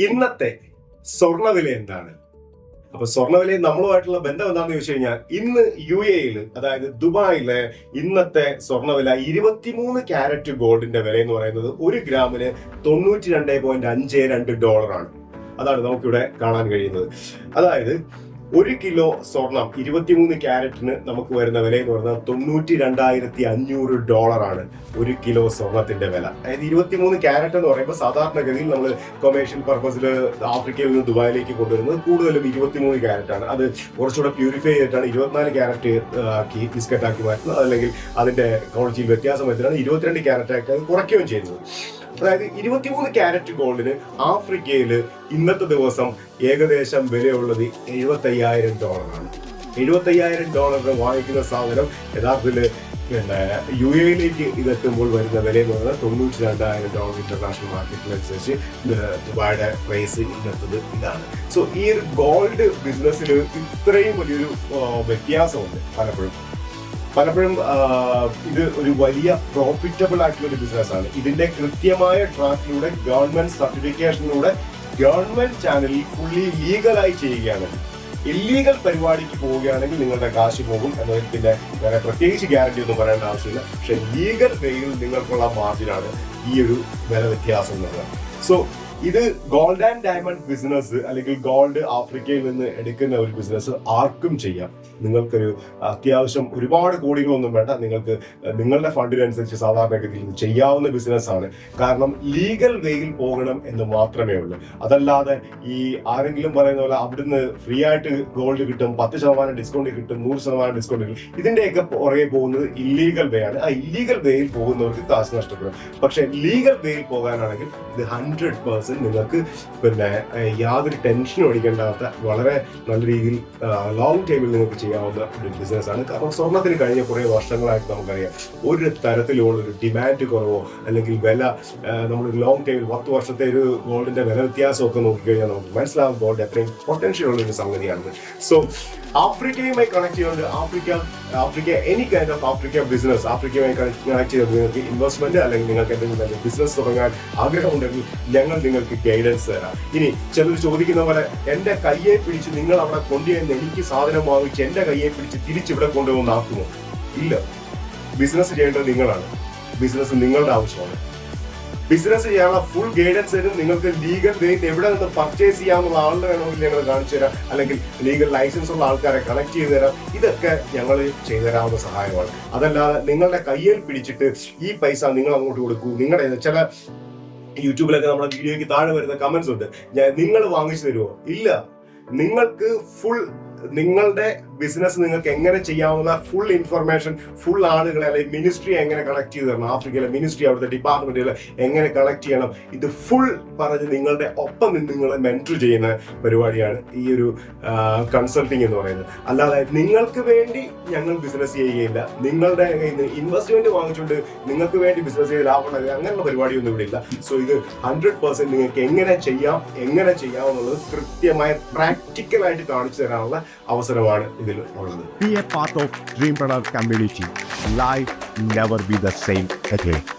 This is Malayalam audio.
ഇന്നത്തെ സ്വർണവില എന്താണ്? അപ്പൊ സ്വർണവിലയും നമ്മളുമായിട്ടുള്ള ബന്ധം എന്താണെന്ന് ചോദിച്ചു കഴിഞ്ഞാൽ ഇന്ന് യു എയിൽ അതായത് ദുബായിലെ ഇന്നത്തെ സ്വർണവില ഇരുപത്തിമൂന്ന് ക്യാരറ്റ് ഗോൾഡിന്റെ വില എന്ന് പറയുന്നത് ഒരു ഗ്രാമിന് തൊണ്ണൂറ്റി രണ്ട് പോയിന്റ് അഞ്ച് രണ്ട് ഡോളറാണ്. അതാണ് നമുക്കിവിടെ കാണാൻ കഴിയുന്നത്. അതായത് ഒരു കിലോ സ്വർണം ഇരുപത്തിമൂന്ന് ക്യാരറ്റിന് നമുക്ക് വരുന്ന വില എന്ന് പറഞ്ഞാൽ തൊണ്ണൂറ്റി രണ്ടായിരത്തി അഞ്ഞൂറ് ഡോളറാണ് ഒരു കിലോ സ്വർണത്തിന്റെ വില. അതായത് ഇരുപത്തിമൂന്ന് ക്യാരറ്റ് എന്ന് പറയുമ്പോൾ സാധാരണഗതിയിൽ നമ്മൾ കൊമേഴ്ഷ്യൽ പർപ്പസിൽ ആഫ്രിക്കയിൽ നിന്ന് ദുബായിലേക്ക് കൊണ്ടുവരുന്നത് കൂടുതലും ഇരുപത്തിമൂന്ന് ക്യാരറ്റ് ആണ് അത് കുറച്ചുകൂടെ പ്യൂരിഫൈ ചെയ്തിട്ടാണ് ഇരുപത്തിനാല് ക്യാരറ്റ് ആക്കി ബിസ്ക്കറ്റ് ആക്കി മാറ്റുന്നത്. അല്ലെങ്കിൽ അതിന്റെ ക്വാളിറ്റിയിൽ വ്യത്യാസം വരുത്തിയാണ് ഇരുപത്തിരണ്ട് ക്യാരറ്റ് ആക്കി അത് കുറയ്ക്കുകയും ചെയ്യുന്നത്. അതായത് ഇരുപത്തിമൂന്ന് ക്യാരറ്റ് ഗോൾഡിന് ആഫ്രിക്കയിൽ ഇന്നത്തെ ദിവസം ഏകദേശം വിലയുള്ളത് എഴുപത്തയ്യായിരം ഡോളറാണ്. എഴുപത്തയ്യായിരം ഡോളറിന് വാങ്ങിക്കുന്ന സാധനം യഥാർത്ഥത്തിൽ പിന്നെ യു എയിലേക്ക് ഇതെത്തുമ്പോൾ വരുന്ന വില എന്ന് പറയുന്നത് തൊണ്ണൂറ്റി രണ്ടായിരം ഡോളർ ഇന്റർനാഷണൽ മാർക്കറ്റിനനുസരിച്ച് ദുബായുടെ പ്രൈസ് ഇന്നത്തത് ഇതാണ്. സോ ഈ ഒരു ഗോൾഡ് ബിസിനസ്സിൽ ഇത്രയും വലിയൊരു വ്യത്യാസമുണ്ട് പലപ്പോഴും. പലപ്പോഴും ഇത് ഒരു വലിയ പ്രോഫിറ്റബിൾ ആയിട്ടുള്ള ഒരു ബിസിനസ്സാണ് ഇതിന്റെ കൃത്യമായ ട്രാക്കിലൂടെ ഗവൺമെന്റ് സർട്ടിഫിക്കേഷനിലൂടെ ഗവൺമെന്റ് ചാനലിൽ ഫുള്ളി ലീഗലായി ചെയ്യുകയാണ്. ഇല്ലീഗൽ പരിപാടിക്ക് പോവുകയാണെങ്കിൽ നിങ്ങളുടെ കാശ് പോകും എന്നതിൽ പിന്നെ വേറെ പ്രത്യേകിച്ച് ഗ്യാരണ്ടി ഒന്നും പറയേണ്ട ആവശ്യമില്ല. പക്ഷെ ലീഗൽ വേയിൽ നിങ്ങൾക്കുള്ള മാർജിനാണ് ഈ ഒരു വില വ്യത്യാസം എന്നുള്ളത്. സോ ഇത് ഗോൾഡ് ആൻഡ് ഡയമണ്ട് ബിസിനസ് അല്ലെങ്കിൽ ഗോൾഡ് ആഫ്രിക്കയിൽ നിന്ന് എടുക്കുന്ന ഒരു ബിസിനസ് ആർക്കും ചെയ്യാം. നിങ്ങൾക്കൊരു അത്യാവശ്യം ഒരുപാട് കോടികളൊന്നും വേണ്ട. നിങ്ങൾക്ക് നിങ്ങളുടെ ഫണ്ടിനനുസരിച്ച് സാധാരണഗതിയിൽ ചെയ്യാവുന്ന ബിസിനസ്സാണ്. കാരണം ലീഗൽ വേയിൽ പോകണം എന്ന് മാത്രമേ ഉള്ളൂ. അതല്ലാതെ ഈ ആരെങ്കിലും പറയുന്ന പോലെ അവിടുന്ന് ഫ്രീ ആയിട്ട് ഗോൾഡ് കിട്ടും പത്ത് ശതമാനം ഡിസ്കൗണ്ട് കിട്ടും നൂറ് ശതമാനം ഡിസ്കൗണ്ട് കിട്ടും. ഇതിന്റെയൊക്കെ പുറകെ പോകുന്നത് ഇല്ലീഗൽ വേ ആണ്. ആ ഇല്ലീഗൽ വേയിൽ പോകുന്നവർക്ക് കാശ് നഷ്ടപ്പെടും. പക്ഷെ ലീഗൽ വേയിൽ പോകാനാണെങ്കിൽ ഇത് ഹൺഡ്രഡ് പേഴ്സെന്റ് നിങ്ങൾക്ക് പിന്നെ യാതൊരു ടെൻഷനും അടിക്കേണ്ടാത്ത വളരെ നല്ല രീതിയിൽ ലോങ് ടൈമിൽ നിങ്ങൾക്ക് ചെയ്യാവുന്ന ഒരു ബിസിനസ് ആണ്. കാരണം സ്വർണത്തിന് കഴിഞ്ഞ കുറേ വർഷങ്ങളായിട്ട് നമുക്കറിയാം. ഒരു തരത്തിലുള്ള ഒരു ഡിമാൻഡ് കുറവോ അല്ലെങ്കിൽ വില നമ്മൾ ലോങ് ടൈമിൽ പത്ത് വർഷത്തെ ഒരു ഗോൾഡിന്റെ വില വ്യത്യാസമൊക്കെ നോക്കിക്കഴിഞ്ഞാൽ നമുക്ക് മനസ്സിലാവും ഗോൾഡ് എത്രയും പൊട്ടൻഷ്യൽ ഉള്ള ഒരു സംഗതിയാണ്. സോ ആഫ്രിക്കയുമായി കണക്ട് ചെയ്തുകൊണ്ട് Africa Africa any kind of Africa business ആഫ്രിക്കയുമായി connect ചെയ്ത് നിങ്ങൾക്ക് ഇൻവെസ്റ്റ്മെന്റ് അല്ലെങ്കിൽ നിങ്ങൾക്ക് എന്തെങ്കിലും നല്ല ബിസിനസ് തുടങ്ങാൻ ആഗ്രഹമുണ്ടെങ്കിൽ ഞങ്ങൾ നിങ്ങൾക്ക് ഗൈഡൻസ് തരാം. ഇനി ചിലർ ചോദിക്കുന്ന പോലെ എന്റെ കയ്യെ പിടിച്ച് നിങ്ങൾ അവിടെ കൊണ്ടുവന്ന് എനിക്ക് സാധനം വാങ്ങിച്ച് എന്റെ കയ്യെ പിടിച്ച് തിരിച്ചിവിടെ കൊണ്ടുവന്നാക്കുമോ ഇല്ല. ബിസിനസ് ചെയ്യേണ്ടത് നിങ്ങളാണ്. ബിസിനസ് നിങ്ങളുടെ ആവശ്യമാണ്. ബിസിനസ് ചെയ്യാനുള്ള ഫുൾ ഗൈഡൻസ് തരും. നിങ്ങൾക്ക് ലീഗൽ റേറ്റ് എവിടെ നിന്ന് പർച്ചേസ് ചെയ്യാവുന്ന ആളുടെ വേണമെങ്കിൽ ഞങ്ങൾ കാണിച്ചു തരാം. അല്ലെങ്കിൽ ലീഗൽ ലൈസൻസ് ഉള്ള ആൾക്കാരെ കണക്ട് ചെയ്തു തരാം. ഇതൊക്കെ ഞങ്ങൾ ചെയ്തു തരാവുന്ന സഹായമാണ്. അതല്ലാതെ നിങ്ങളുടെ കയ്യിൽ പിടിച്ചിട്ട് ഈ പൈസ നിങ്ങൾ അങ്ങോട്ട് കൊടുക്കൂ. നിങ്ങളുടെ ചില യൂട്യൂബിലൊക്കെ നമ്മുടെ വീഡിയോയ്ക്ക് താഴെ വരുന്ന കമന്റ്സ് ഉണ്ട്. ഞാൻ നിങ്ങൾ വാങ്ങിച്ചു തരുമോ? ഇല്ല. നിങ്ങൾക്ക് ഫുൾ നിങ്ങളുടെ ബിസിനസ് നിങ്ങൾക്ക് എങ്ങനെ ചെയ്യാവുന്ന ഫുൾ ഇൻഫർമേഷൻ ഫുൾ ആളുകളെ അല്ലെങ്കിൽ മിനിസ്ട്രി എങ്ങനെ കളക്ട് ചെയ്ത് തരണം? ആഫ്രിക്കയിലെ മിനിസ്ട്രി അവിടുത്തെ ഡിപ്പാർട്ട്മെന്റുകൾ എങ്ങനെ കളക്ട് ചെയ്യണം? ഇത് ഫുൾ പറഞ്ഞ് നിങ്ങളുടെ ഒപ്പം നിന്ന് നിങ്ങളെ മെന്റർ ചെയ്യുന്ന പരിപാടിയാണ് ഈ ഒരു കൺസൾട്ടിങ് എന്ന് പറയുന്നത്. അല്ലാതെ നിങ്ങൾക്ക് വേണ്ടി ഞങ്ങൾ ബിസിനസ് ചെയ്യുകയില്ല. നിങ്ങളുടെ ഇൻവെസ്റ്റ്മെന്റ് വാങ്ങിച്ചുകൊണ്ട് നിങ്ങൾക്ക് വേണ്ടി ബിസിനസ് ചെയ്ത് ലാഭം അങ്ങനെയുള്ള പരിപാടിയൊന്നും ഇവിടെ ഇല്ല. സോ ഇത് ഹൺഡ്രഡ് പെർസെന്റ് നിങ്ങൾക്ക് എങ്ങനെ ചെയ്യാം എങ്ങനെ ചെയ്യാം എന്നുള്ളത് കൃത്യമായ പ്രാക്ടിക്കലായിട്ട് കാണിച്ചു തരാനുള്ള അവസരമാണ് ഇതിൽ ഉള്ളത് a part of Dreampreneur community. Life never be the same again.